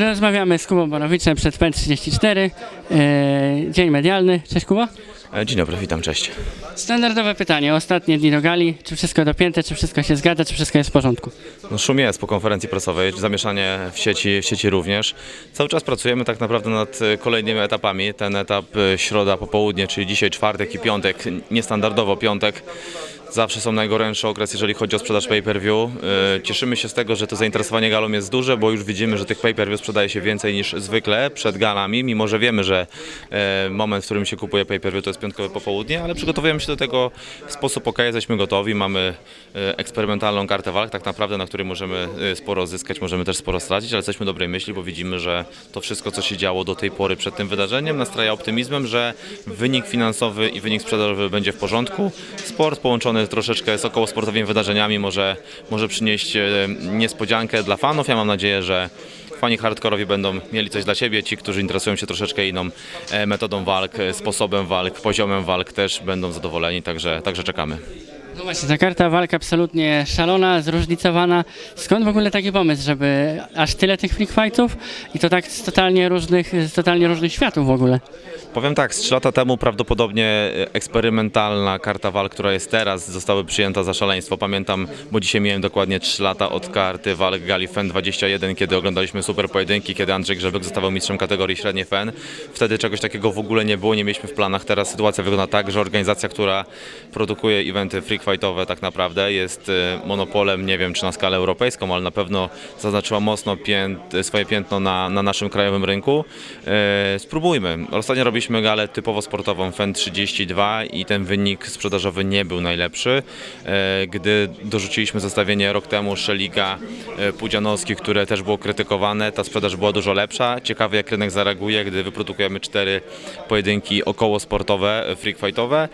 Rozmawiamy z Kubą Borowiczem przed PEN34. E, Dzień medialny. Cześć Kuba. E, Dzień dobry, witam, cześć. Standardowe pytanie. Ostatnie dni do gali. Czy wszystko dopięte, czy wszystko się zgadza, czy wszystko jest w porządku? No, szum jest po konferencji prasowej, zamieszanie w sieci, w sieci również. Cały czas pracujemy tak naprawdę nad e, kolejnymi etapami. Ten etap e, środa, popołudnie, czyli dzisiaj czwartek i piątek, niestandardowo piątek. Zawsze są najgorętszy okres, jeżeli chodzi o sprzedaż pay-per-view. E, Cieszymy się z tego, że to zainteresowanie galą jest duże, bo już widzimy, że tych pay-per-view sprzedaje się więcej niż zwykle przed galami, mimo że wiemy, że e, moment, w którym się kupuje pay-per-view to jest piątkowe popołudnie, ale przygotowujemy się do tego w sposób ok, jesteśmy gotowi, mamy e, eksperymentalną kartę walk tak naprawdę, na której możemy sporo zyskać, możemy też sporo stracić, ale jesteśmy dobrej myśli, bo widzimy, że to wszystko, co się działo do tej pory przed tym wydarzeniem nastraja optymizmem, że wynik finansowy i wynik sprzedażowy będzie w porządku. Sport połączony troszeczkę z około sportowymi wydarzeniami może, może przynieść e, niespodziankę dla fanów. Ja mam nadzieję, że fani hardkorowi będą mieli coś dla siebie. Ci, którzy interesują się troszeczkę inną e, metodą walk, e, sposobem walk, poziomem walk też będą zadowoleni, także, także czekamy. No właśnie, ta karta walk absolutnie szalona, zróżnicowana. Skąd w ogóle taki pomysł, żeby aż tyle tych freak fightów i to tak z totalnie różnych, z totalnie różnych światów w ogóle? Powiem tak, z 3 lata temu prawdopodobnie e, eksperymentalna karta walk, która jest teraz, została przyjęta za szaleństwo. Pamiętam, bo dzisiaj miałem dokładnie 3 lata od karty walk Gali FEN 21, kiedy oglądaliśmy super pojedynki, kiedy Andrzej Grzebek zostawał mistrzem kategorii średniej FEN. Wtedy czegoś takiego w ogóle nie było, nie mieliśmy w planach. Teraz sytuacja wygląda tak, że organizacja, która produkuje eventy freak fightowe tak naprawdę jest e, monopolem, nie wiem czy na skalę europejską, ale na pewno zaznaczyła mocno pięt, swoje piętno na, na naszym krajowym rynku. E, spróbujmy. Ostatnio robiliśmy galę typowo sportową FEN 32 i ten wynik sprzedażowy nie był najlepszy. E, gdy dorzuciliśmy zestawienie rok temu Szeliga Pudzianowski, które też było krytykowane, ta sprzedaż była dużo lepsza. Ciekawe jak rynek zareaguje, gdy wyprodukujemy cztery pojedynki około sportowe, freak fightowe.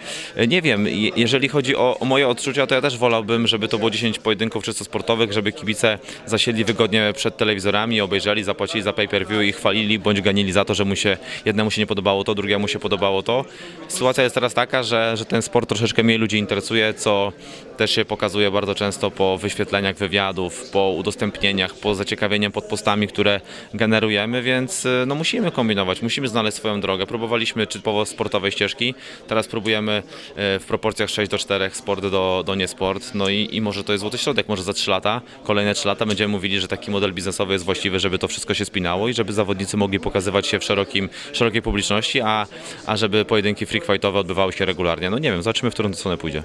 Nie wiem, je- jeżeli chodzi o, o moje odczucia, to ja też wolałbym, żeby to było 10 pojedynków czysto sportowych, żeby kibice zasiedli wygodnie przed telewizorami, obejrzeli, zapłacili za pay-per-view i chwalili bądź ganili za to, że mu się, jednemu się nie podobało to, drugiemu się podobało to. Sytuacja jest teraz taka, że, że ten sport troszeczkę mniej ludzi interesuje, co też się pokazuje bardzo często po wyświetleniach wywiadów, po udostępnieniach, po zaciekawieniu pod postami, które generujemy, więc y, no musimy kombinować, musimy znaleźć swoją drogę. Próbowaliśmy typowo sportowej ścieżki, teraz próbujemy y, w proporcjach 6 do 4 sport do, do niesport, no i, i może to jest złoty środek, może za 3 lata, kolejne 3 lata będziemy mówili, że taki model biznesowy jest właściwy, żeby to wszystko się spinało i żeby zawodnicy mogli pokazywać się w szerokim, szerokiej publiczności, a, a żeby pojedynki freak fightowe odbywały się regularnie. No nie wiem, zobaczymy, w którą stronę pójdzie.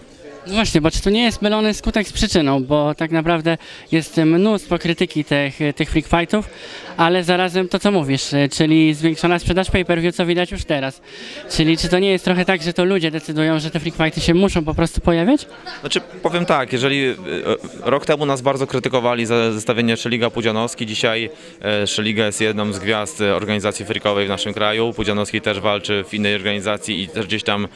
No właśnie, bo czy to nie jest mylony skutek z przyczyną, bo tak naprawdę jest mnóstwo krytyki tych, tych freak fightów, ale zarazem to co mówisz, czyli zwiększona sprzedaż pay-per-view, co widać już teraz. Czyli czy to nie jest trochę tak, że to ludzie decydują, że te freak fighty się muszą po prostu pojawiać? Znaczy, powiem tak, jeżeli e, rok temu nas bardzo krytykowali za zestawienie Szeliga Pudzianowski, dzisiaj e, Szeliga jest jedną z gwiazd e, organizacji freakowej w naszym kraju. Pudzianowski też walczy w innej organizacji i też gdzieś tam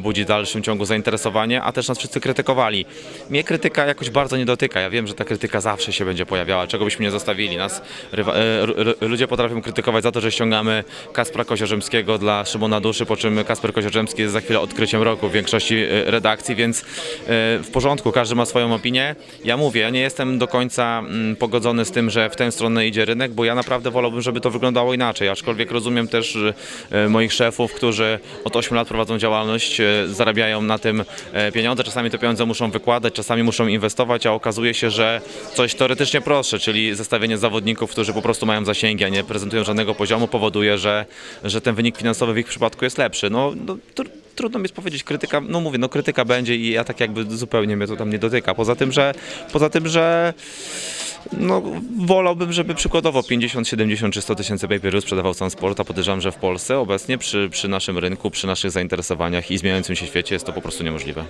budzi w dalszym ciągu zainteresowanie, a też nas wszyscy krytykowali. Mnie krytyka jakoś bardzo nie dotyka. Ja wiem, że ta krytyka zawsze się będzie pojawiała, czego byśmy nie zostawili. Nas rywa, e, ludzie potrafią krytykować za to, że ściągamy Kaspra Koziorzemskiego dla Szymona Duszy, po czym Kasper Koziorzemski jest za chwilę odkryciem roku w większości e, redakcji, więc e, w porządku, każdy ma swoją opinię. Ja mówię, ja nie jestem do końca mm, pogodzony z tym, że w tę stronę idzie rynek, bo ja naprawdę wolałbym, żeby to wyglądało inaczej, aczkolwiek rozumiem też moich szefów, którzy od 8 lat prowadzą działalność, zarabiają na tym pieniądze, czasami te pieniądze muszą wykładać, czasami muszą inwestować, a okazuje się, że coś teoretycznie prostsze, czyli zestawienie zawodników, którzy po prostu mają zasięgi, a nie prezentują żadnego poziomu, powoduje, że, że ten wynik finansowy w ich przypadku jest lepszy. No, no tr- trudno mi jest powiedzieć, krytyka, no mówię, no krytyka będzie i ja tak jakby zupełnie mnie to tam nie dotyka. Poza tym, że poza tym, że no, wolałbym, żeby przykładowo 50, 70 czy 100 tysięcy pay sprzedawał sam sport, a podejrzewam, że w Polsce obecnie przy, przy naszym rynku, przy naszych zainteresowaniach i zmieniającym się świecie jest to po prostu niemożliwe.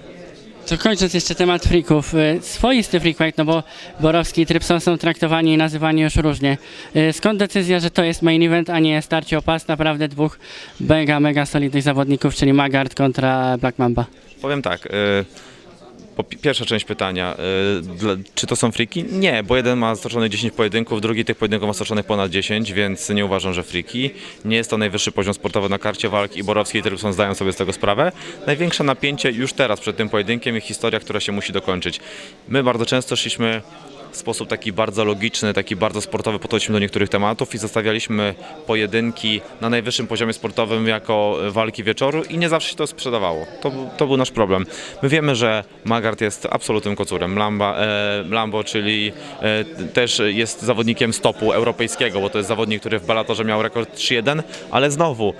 To kończąc jeszcze temat freaków, y, swoisty freak no bo Borowski i Trypson są traktowani i nazywani już różnie. Y, Skąd decyzja, że to jest main event, a nie starcie o pas naprawdę dwóch mega, mega solidnych zawodników, czyli Magard kontra Black Mamba? Powiem tak. y, Po pi- pierwsza część pytania, y, czy to są friki? Nie, bo jeden ma stoczonych 10 pojedynków, drugi tych pojedynków ma stoczonych ponad 10, więc nie uważam, że friki. Nie jest to najwyższy poziom sportowy na karcie walki i Borowski i Trypson zdają sobie z tego sprawę. Największe napięcie już teraz przed tym pojedynkiem i historia, która się musi dokończyć. My bardzo często szliśmy w sposób taki bardzo logiczny, taki bardzo sportowy podchodziliśmy do niektórych tematów i zostawialiśmy pojedynki na najwyższym poziomie sportowym jako walki wieczoru i nie zawsze się to sprzedawało. To, to był nasz problem. My wiemy, że Magard jest absolutnym kocurem. Lamba, e, Lambo, czyli e, też jest zawodnikiem stopu europejskiego, bo to jest zawodnik, który w Bellatorze miał rekord 3-1, ale znowu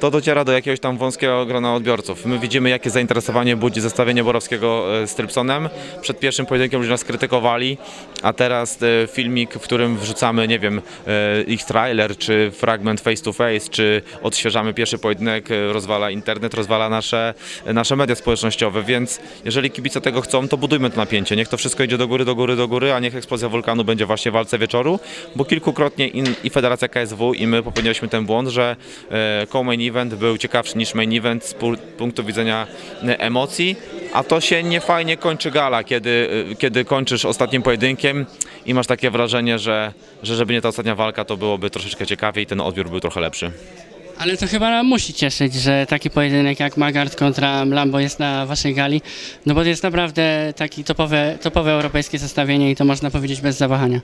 to dociera do jakiegoś tam wąskiego grona odbiorców. My widzimy, jakie zainteresowanie budzi zestawienie Borowskiego e, z Trypsonem. Przed pierwszym pojedynkiem ludzie nas krytykowali, a teraz e, filmik, w którym wrzucamy, nie wiem, e, ich trailer, czy fragment face to face, czy odświeżamy pierwszy pojedynek, rozwala internet, rozwala nasze, nasze media społecznościowe, więc jeżeli kibice tego chcą, to budujmy to napięcie. Niech to wszystko idzie do góry, do góry, do góry, a niech eksplozja wulkanu będzie właśnie w walce wieczoru, bo kilkukrotnie i Federacja KSW i my popełniliśmy ten błąd, że e, co-main event był ciekawszy niż main event z pu- punktu widzenia e, emocji, a to się nie fajnie kończy gala, kiedy, e, kiedy kończysz ostatnim pojedynkiem i masz takie wrażenie, że, że żeby nie ta ostatnia walka, to byłoby troszeczkę ciekawiej i ten odbiór był trochę lepszy. Ale to chyba musi cieszyć, że taki pojedynek jak Magard kontra Lambo jest na waszej gali, no bo to jest naprawdę taki topowe, topowe europejskie zestawienie i to można powiedzieć bez zawahania.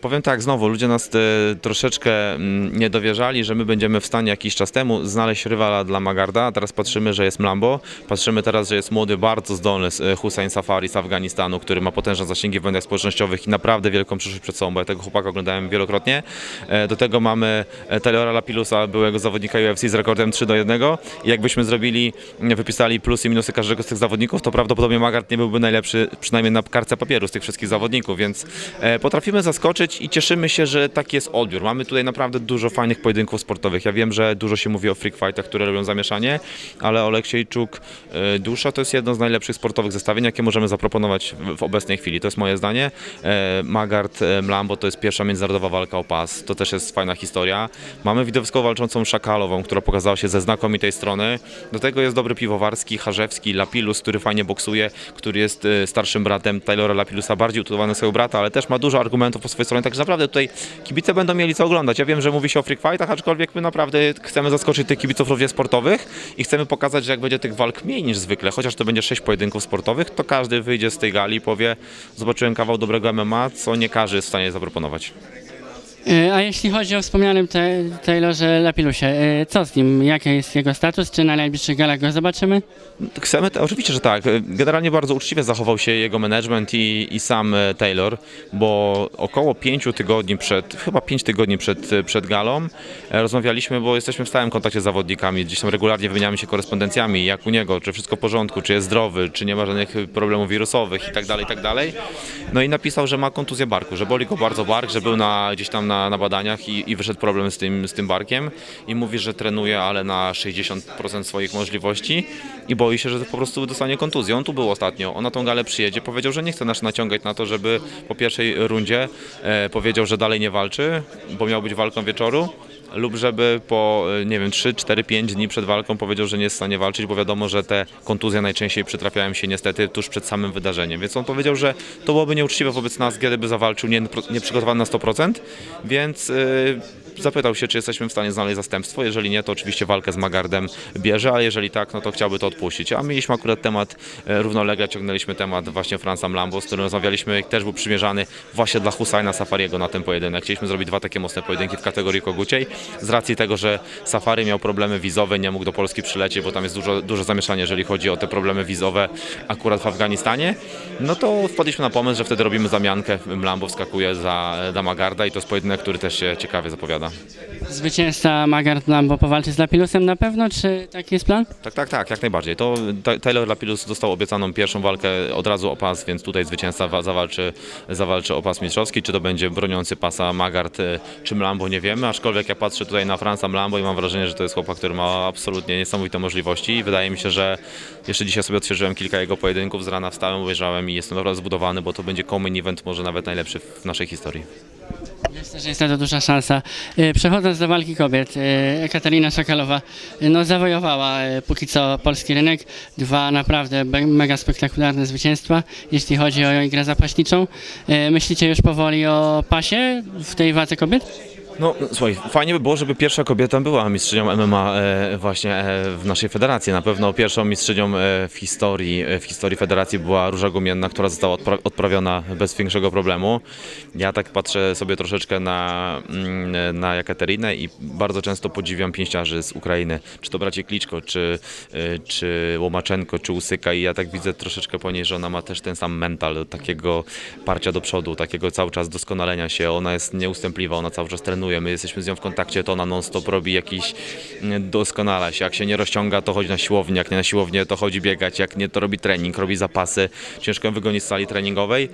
Powiem tak, znowu, ludzie nas e, troszeczkę mm, nie dowierzali, że my będziemy w stanie jakiś czas temu znaleźć rywala dla Magarda, a teraz patrzymy, że jest Mlambo, patrzymy teraz, że jest młody, bardzo zdolny e, Hussein Safari z Afganistanu, który ma potężne zasięgi w mediach społecznościowych i naprawdę wielką przyszłość przed sobą, bo ja tego chłopaka oglądałem wielokrotnie. E, Do tego mamy e, Taylora Lapilusa, byłego zawodnika UFC z rekordem 3 do 1 i jakbyśmy zrobili, wypisali plusy i minusy każdego z tych zawodników, to prawdopodobnie Magard nie byłby najlepszy, przynajmniej na kartce papieru z tych wszystkich zawodników, więc e, potrafimy zaskoczyć i cieszymy się, że taki jest odbiór. Mamy tutaj naprawdę dużo fajnych pojedynków sportowych. Ja wiem, że dużo się mówi o freak fightach, które robią zamieszanie, ale Oleksiejczuk e, Dusza to jest jedno z najlepszych sportowych zestawień, jakie możemy zaproponować w, obecnej chwili. To jest moje zdanie. E, Magard Mlambo to jest pierwsza międzynarodowa walka o pas. To też jest fajna historia. Mamy widowiskowo walczącą Szakalową, która pokazała się ze znakomitej strony. Do tego jest dobry piwowarski, Harzewski, Lapilus, który fajnie boksuje, który jest e, starszym bratem Taylora Lapilusa, bardziej utulowany swojego brata, ale też ma dużo argumentów po swojej stronie, także naprawdę tutaj kibice będą mieli co oglądać. Ja wiem, że mówi się o freak fightach, aczkolwiek my naprawdę chcemy zaskoczyć tych kibiców również sportowych i chcemy pokazać, że jak będzie tych walk mniej niż zwykle, chociaż to będzie sześć pojedynków sportowych, to każdy wyjdzie z tej gali i powie, zobaczyłem kawał dobrego MMA, co nie każdy jest w stanie zaproponować. E, A jeśli chodzi o wspomnianym te, Taylorze Lapilusie, e, co z nim? Jaki jest jego status? Czy na najbliższych galach go zobaczymy? Chcemy, to, oczywiście, że tak. Generalnie bardzo uczciwie zachował się jego management i, i sam e, Taylor, bo około pięciu tygodni przed, chyba pięć tygodni przed, przed galą rozmawialiśmy, bo jesteśmy w stałym kontakcie z zawodnikami, gdzieś tam regularnie wymieniamy się korespondencjami, jak u niego, czy wszystko w porządku, czy jest zdrowy, czy nie ma żadnych problemów wirusowych i tak dalej, i tak dalej. No i napisał, że ma kontuzję barku, że boli go bardzo bark, że był na, gdzieś tam na, na badaniach i, i wyszedł problem z tym, z tym barkiem i mówi, że trenuje, ale na 60% swoich możliwości i boi się, że po prostu dostanie kontuzję. On tu był ostatnio, on na tą galę przyjedzie, powiedział, że nie chce nas naciągać na to, żeby po pierwszej rundzie e, powiedział, że dalej nie walczy, bo miał być walką wieczoru, lub żeby po, e, nie wiem, 3, 4, 5 dni przed walką powiedział, że nie jest w stanie walczyć, bo wiadomo, że te kontuzje najczęściej przytrafiają się niestety tuż przed samym wydarzeniem. Więc on powiedział, że to byłoby nieuczciwe wobec nas, gdyby zawalczył nie, nie przygotowany na 100%, więc yy, zapytał się, czy jesteśmy w stanie znaleźć zastępstwo. Jeżeli nie, to oczywiście walkę z Magardem bierze, ale jeżeli tak, no to chciałby to odpuścić. A mieliśmy akurat temat e, równolegle, ciągnęliśmy temat właśnie Franza Mlambo, z którym rozmawialiśmy, też był przymierzany właśnie dla Husajna Safariego na ten pojedynek. Chcieliśmy zrobić dwa takie mocne pojedynki w kategorii koguciej, z racji tego, że Safari miał problemy wizowe, nie mógł do Polski przylecieć, bo tam jest dużo, dużo zamieszanie, jeżeli chodzi o te problemy wizowe akurat w Afganistanie, no to wpadliśmy na pomysł, że wtedy robimy zamiankę, Mlambo wskakuje za Damagarda i to jest pojedynek, który też się ciekawie zapowiada. Zwycięzca Magard Lambo powalczy z Lapilusem na pewno, czy taki jest plan? Tak, tak, tak, jak najbardziej. To Ta- Taylor Lapillus dostał obiecaną pierwszą walkę od razu o pas, więc tutaj zwycięzca wa- zawalczy, zawalczy o pas mistrzowski. Czy to będzie broniący pasa Magard e, czy Mlambo, nie wiemy, aczkolwiek ja patrzę tutaj na Franza Mlambo i mam wrażenie, że to jest chłopak, który ma absolutnie niesamowite możliwości i wydaje mi się, że jeszcze dzisiaj sobie odświeżyłem kilka jego pojedynków, z rana wstałem, obejrzałem i jestem naprawdę zbudowany, bo to będzie common event może nawet najlepszy w naszej historii. Myślę, że jest to duża szansa. E, Przechodząc do walki kobiet, e, Katarina Szakalowa e, no, zawojowała póki co polski rynek. Dwa naprawdę mega spektakularne zwycięstwa, jeśli chodzi o jej grę zapaśniczą. Myślicie już powoli o pasie w tej wadze kobiet? No słuchaj, fajnie by było, żeby pierwsza kobieta była mistrzynią MMA e, właśnie e, w naszej federacji. Na pewno pierwszą mistrzynią e, w historii, w historii federacji była Róża Gumienna, która została odpra- odprawiona bez większego problemu. Ja tak patrzę sobie troszeczkę na, mm, na Jakaterinę i bardzo często podziwiam pięściarzy z Ukrainy. Czy to bracie Kliczko, czy, czy Łomaczenko, czy Usyka i ja tak widzę troszeczkę po niej, że ona ma też ten sam mental takiego parcia do przodu, takiego cały czas doskonalenia się. Ona jest nieustępliwa, ona cały czas trenuje, my jesteśmy z nią w kontakcie, to ona non-stop robi jakiś mm, doskonala się. Jak się nie rozciąga, to chodzi na siłownię, jak nie na siłownię, to chodzi biegać, jak nie, to robi trening, robi zapasy. Ciężko ją wygonić z sali treningowej.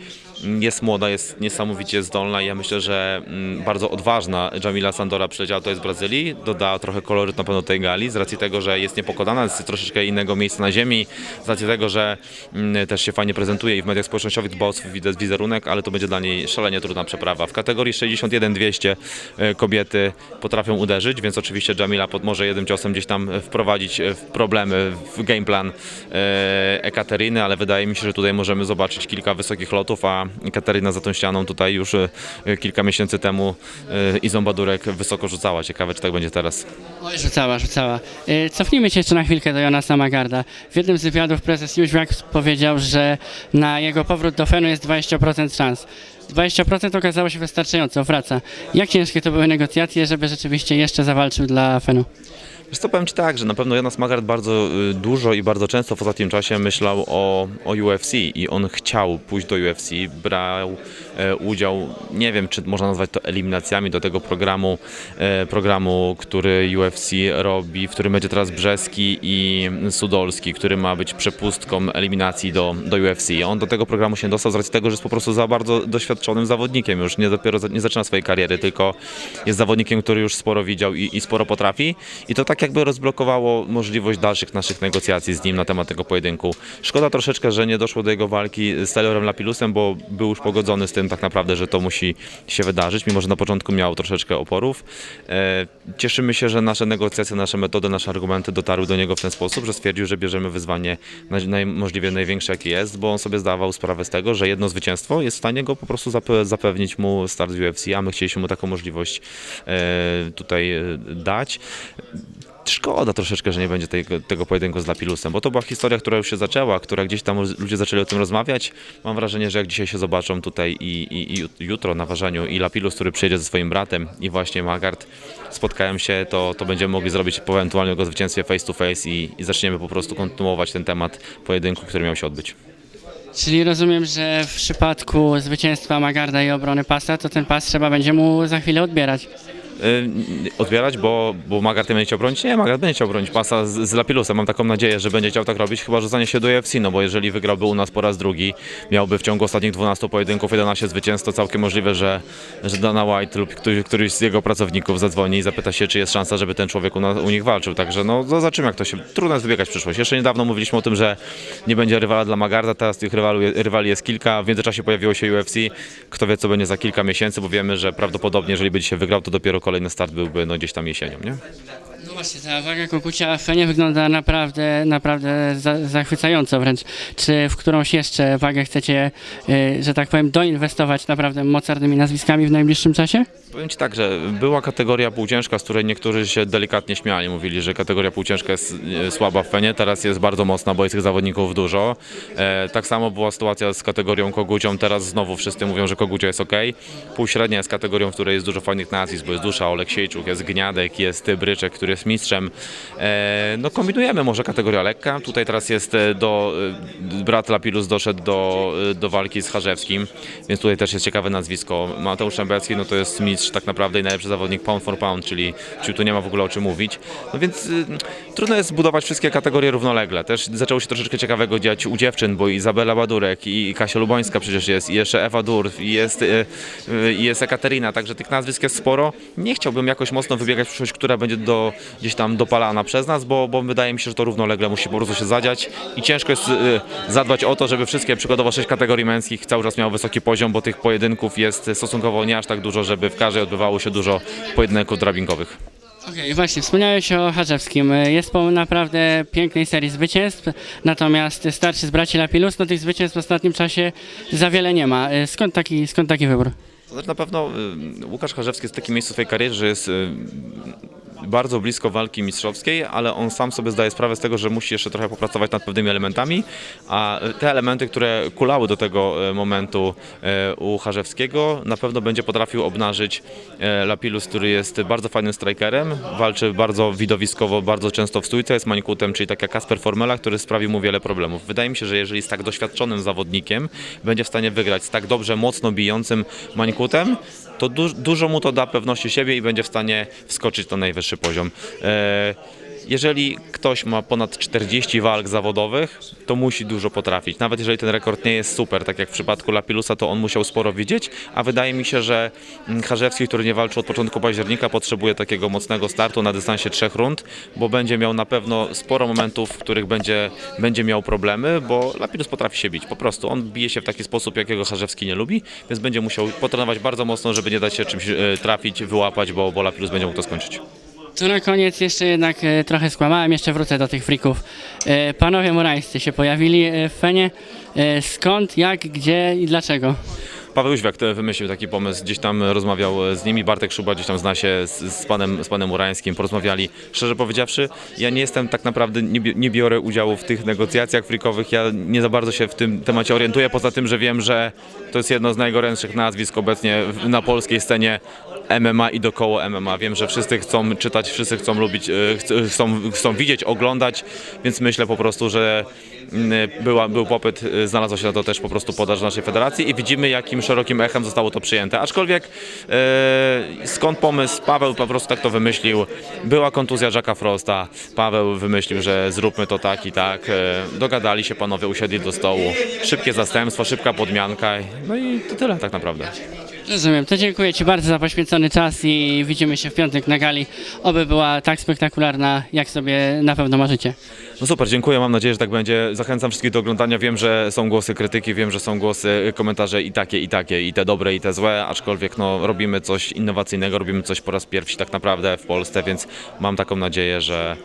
Jest młoda, jest niesamowicie zdolna i ja myślę, że mm, bardzo odważna Jamila Sandora przyleciała tutaj z Brazylii, dodała trochę koloryt na pewno tej gali, z racji tego, że jest niepokonana, jest troszeczkę innego miejsca na ziemi, z racji tego, że mm, też się fajnie prezentuje i w mediach społecznościowych dba o wizerunek, ale to będzie dla niej szalenie trudna przeprawa. W kategorii 61-200 e, kobiety potrafią uderzyć, więc oczywiście Jamila pod, może jednym ciosem gdzieś tam wprowadzić e, w problemy w game plan e, Ekateryny, ale wydaje mi się, że tutaj możemy zobaczyć kilka wysokich lotów, a Ekateryna za tą ścianą tutaj już e, kilka miesięcy temu e, Izą Badurek wysoko rzucała. Ciekawe, czy tak będzie teraz. Oj, rzucała, rzucała. Y, Cofnijmy się jeszcze na chwilkę do Jonasa Magarda. W jednym z wywiadów prezes Jóźwiak powiedział, że na jego powrót do Fenu jest 20% szans. 20% okazało się wystarczająco, wraca. Jak ciężkie to były negocjacje, żeby rzeczywiście jeszcze zawalczył dla Fenu? Wiesz co, powiem Ci tak, że na pewno Jonas Magard bardzo y, dużo i bardzo często w ostatnim czasie myślał o, o UFC i on chciał pójść do UFC, brał e, udział, nie wiem czy można nazwać to eliminacjami do tego programu, e, programu, który UFC robi, w którym będzie teraz Brzeski i Sudolski, który ma być przepustką eliminacji do, do UFC. On do tego programu się dostał z racji tego, że jest po prostu za bardzo doświadczonym zawodnikiem, już nie dopiero nie zaczyna swojej kariery, tylko jest zawodnikiem, który już sporo widział i, i sporo potrafi i to tak jakby rozblokowało możliwość dalszych naszych negocjacji z nim na temat tego pojedynku. Szkoda troszeczkę, że nie doszło do jego walki z Taylorem Lapilusem, bo był już pogodzony z tym tak naprawdę, że to musi się wydarzyć, mimo że na początku miał troszeczkę oporów. E, cieszymy się, że nasze negocjacje, nasze metody, nasze argumenty dotarły do niego w ten sposób, że stwierdził, że bierzemy wyzwanie możliwie największe jakie jest, bo on sobie zdawał sprawę z tego, że jedno zwycięstwo jest w stanie go po prostu zape, zapewnić mu start UFC, a my chcieliśmy mu taką możliwość e, tutaj e, dać. Szkoda troszeczkę, że nie będzie tego, tego pojedynku z Lapilusem, bo to była historia, która już się zaczęła, która gdzieś tam ludzie zaczęli o tym rozmawiać. Mam wrażenie, że jak dzisiaj się zobaczą tutaj i, i, i jutro na ważeniu i Lapilus, który przyjedzie ze swoim bratem i właśnie Magard spotkają się, to, to będziemy mogli zrobić po ewentualnym jego zwycięstwie face to face i, i zaczniemy po prostu kontynuować ten temat pojedynku, który miał się odbyć. Czyli rozumiem, że w przypadku zwycięstwa Magarda i obrony pasa, to ten pas trzeba będzie mu za chwilę odbierać. Y, odbierać, bo, bo nie będzie chciał bronić? Nie, Magard będzie chciał bronić pasa z, z Lapilusem. Mam taką nadzieję, że będzie chciał tak robić, chyba że stanie się do UFC, no bo jeżeli wygrałby u nas po raz drugi, miałby w ciągu ostatnich 12 pojedynków 11 zwycięstw, to całkiem możliwe, że, że Dana White lub któryś, któryś z jego pracowników zadzwoni i zapyta się, czy jest szansa, żeby ten człowiek u, nas, u nich walczył. Także no zobaczymy, jak to się... Trudno jest wybiegać w przyszłość. Jeszcze niedawno mówiliśmy o tym, że nie będzie rywala dla Magarda, teraz tych rywalu, rywali jest kilka. W międzyczasie pojawiło się UFC. Kto wie, co będzie za kilka miesięcy, bo wiemy, że prawdopodobnie, jeżeli by dzisiaj wygrał, to dopiero kolejny start byłby no, gdzieś tam jesienią, nie? Właśnie, ta waga Kukucia w Fenie wygląda naprawdę, naprawdę za, zachwycająco wręcz. Czy w którąś jeszcze wagę chcecie, y, że tak powiem, doinwestować naprawdę mocarnymi nazwiskami w najbliższym czasie? Powiem Ci tak, że była kategoria półciężka, z której niektórzy się delikatnie śmiali. Mówili, że kategoria półciężka jest e, słaba w Fenie, teraz jest bardzo mocna, bo jest tych zawodników dużo. E, tak samo była sytuacja z kategorią Kogucią, teraz znowu wszyscy mówią, że Kogucia jest ok. Półśrednia jest kategorią, w której jest dużo fajnych nazwisk, bo jest Dusza, Oleksiejczuk, jest Gniadek, jest Bryczek, który jest mistrzem. E, no kombinujemy, może kategoria lekka. Tutaj teraz jest e, do, e, brat Lapilus doszedł do, do walki z Charzewskim, więc tutaj też jest ciekawe nazwisko. Mateusz Szambecki, no to jest mistrz tak naprawdę i najlepszy zawodnik pound for pound, czyli, czyli tu nie ma w ogóle o czym mówić. No więc trudno jest zbudować wszystkie kategorie równolegle. Też zaczęło się troszeczkę ciekawego dziać u dziewczyn, bo Izabela Badurek i Kasia Lubońska przecież jest, i jeszcze Ewa Durf, i jest, i jest Ekaterina, także tych nazwisk jest sporo. Nie chciałbym jakoś mocno wybiegać w przyszłość, która będzie do, gdzieś tam dopalana przez nas, bo, bo wydaje mi się, że to równolegle musi po prostu się zadziać i ciężko jest y, zadbać o to, żeby wszystkie przykładowo sześć kategorii męskich cały czas miały wysoki poziom, bo tych pojedynków jest stosunkowo nie aż tak dużo, żeby w każdej odbywało się dużo pojedynków drabingowych. Okej, właśnie, wspomniałeś o Harzewskim. Jest po naprawdę pięknej serii zwycięstw, natomiast starszy z braci Lapilus, no tych zwycięstw w ostatnim czasie za wiele nie ma. Skąd taki, skąd taki wybór? Znaczy na pewno y, Łukasz Charzewski jest w takim miejscu w swojej karierze, że jest y, bardzo blisko walki mistrzowskiej, ale on sam sobie zdaje sprawę z tego, że musi jeszcze trochę popracować nad pewnymi elementami, a te elementy, które kulały do tego e, momentu e, u Charzewskiego, na pewno będzie potrafił obnażyć e, Lapilus, który jest bardzo fajnym strikerem, walczy bardzo widowiskowo, bardzo często w stójce, jest mańkutem, czyli tak jak Kasper Formela, który sprawił mu wiele problemów. Wydaje mi się, że jeżeli z tak doświadczonym zawodnikiem będzie w stanie wygrać z tak dobrze, mocno bijącym mańkutem, to du dużo mu to da pewności siebie i będzie w stanie wskoczyć na najwyższy poziom. E, jeżeli ktoś ma ponad 40 walk zawodowych, to musi dużo potrafić. Nawet jeżeli ten rekord nie jest super, tak jak w przypadku Lapilusa, to on musiał sporo widzieć, a wydaje mi się, że mm, Charzewski, który nie walczył od początku października, potrzebuje takiego mocnego startu na dystansie trzech rund, bo będzie miał na pewno sporo momentów, w których będzie, będzie miał problemy, bo Lapilus potrafi się bić. Po prostu on bije się w taki sposób, jakiego Charzewski nie lubi, więc będzie musiał potrenować bardzo mocno, żeby nie dać się czymś e, trafić, wyłapać, bo, bo Lapilus będzie mógł to skończyć. Tu na koniec jeszcze jednak e, trochę skłamałem, jeszcze wrócę do tych frików. E, Panowie murańscy się pojawili e, w Fenie. E, Skąd, jak, gdzie i dlaczego? Paweł Jóźwiak wymyślił taki pomysł, gdzieś tam rozmawiał z nimi, Bartek Szuba gdzieś tam zna się z, z, panem, z panem Urańskim, porozmawiali. Szczerze powiedziawszy, ja nie jestem tak naprawdę, nie, nie biorę udziału w tych negocjacjach frikowych, ja nie za bardzo się w tym temacie orientuję, poza tym, że wiem, że to jest jedno z najgorętszych nazwisk obecnie na polskiej scenie MMA i dokoło MMA. Wiem, że wszyscy chcą czytać, wszyscy chcą lubić, e, chc- chcą, chcą widzieć, oglądać, więc myślę po prostu, że była, był popyt, e, znalazła się na to też po prostu podaż naszej federacji i widzimy, jakim szerokim echem zostało to przyjęte. Aczkolwiek e, skąd pomysł? Paweł po prostu tak to wymyślił. Była kontuzja Jacka Frosta. Paweł wymyślił, że zróbmy to tak i tak. E, dogadali się panowie, usiedli do stołu. Szybkie zastępstwo, szybka podmianka. No i to tyle tak naprawdę. Rozumiem, to dziękuję Ci bardzo za poświęcony czas i widzimy się w piątek na gali. Oby była tak spektakularna, jak sobie na pewno marzycie. No super, dziękuję, mam nadzieję, że tak będzie. Zachęcam wszystkich do oglądania. Wiem, że są głosy krytyki, wiem, że są głosy, komentarze i takie, i takie, i te dobre, i te złe, aczkolwiek no, robimy coś innowacyjnego, robimy coś po raz pierwszy tak naprawdę w Polsce, więc mam taką nadzieję, że,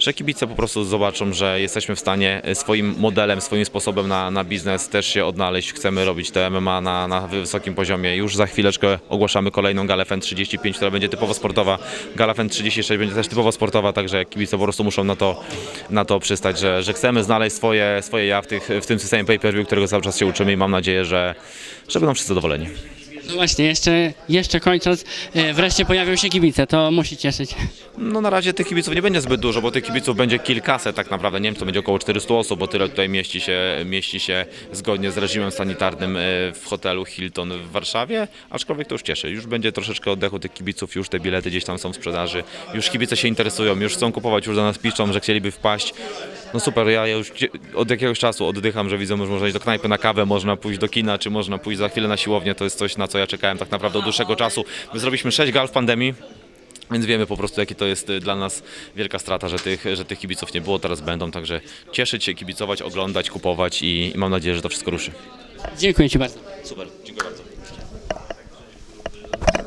że kibice po prostu zobaczą, że jesteśmy w stanie swoim modelem, swoim sposobem na, na biznes też się odnaleźć. Chcemy robić te MMA na, na wysokim poziomie. Już za chwileczkę ogłaszamy kolejną galę FEN 35, która będzie typowo sportowa. Gala FEN 36 będzie też typowo sportowa, także kibice po prostu muszą na to, na to przystać, że, że chcemy znaleźć swoje, swoje ja w, tych, w tym systemie pay-per-view, którego cały czas się uczymy i mam nadzieję, że, że będą wszyscy zadowoleni. No właśnie, jeszcze, jeszcze kończąc, e, wreszcie pojawią się kibice, to musi cieszyć. No na razie tych kibiców nie będzie zbyt dużo, bo tych kibiców będzie kilkaset tak naprawdę. Nie wiem, to będzie około 400 osób, bo tyle tutaj mieści się, mieści się zgodnie z reżimem sanitarnym e, w hotelu Hilton w Warszawie, aczkolwiek to już cieszy. Już będzie troszeczkę oddechu tych kibiców, już te bilety gdzieś tam są w sprzedaży, już kibice się interesują, już chcą kupować, już do nas piszą, że chcieliby wpaść. No super, ja już od jakiegoś czasu oddycham, że widzę, że można iść do knajpy na kawę, można pójść do kina, czy można pójść za chwilę na siłownię. To jest coś, na co ja czekałem tak naprawdę od dłuższego czasu. My zrobiliśmy 6 gal w pandemii, więc wiemy po prostu, jaki to jest y, dla nas wielka strata, że tych, że tych kibiców nie było, teraz będą. Także cieszyć się, kibicować, oglądać, kupować i, i mam nadzieję, że to wszystko ruszy. Dziękuję Ci bardzo. Super, dziękuję bardzo.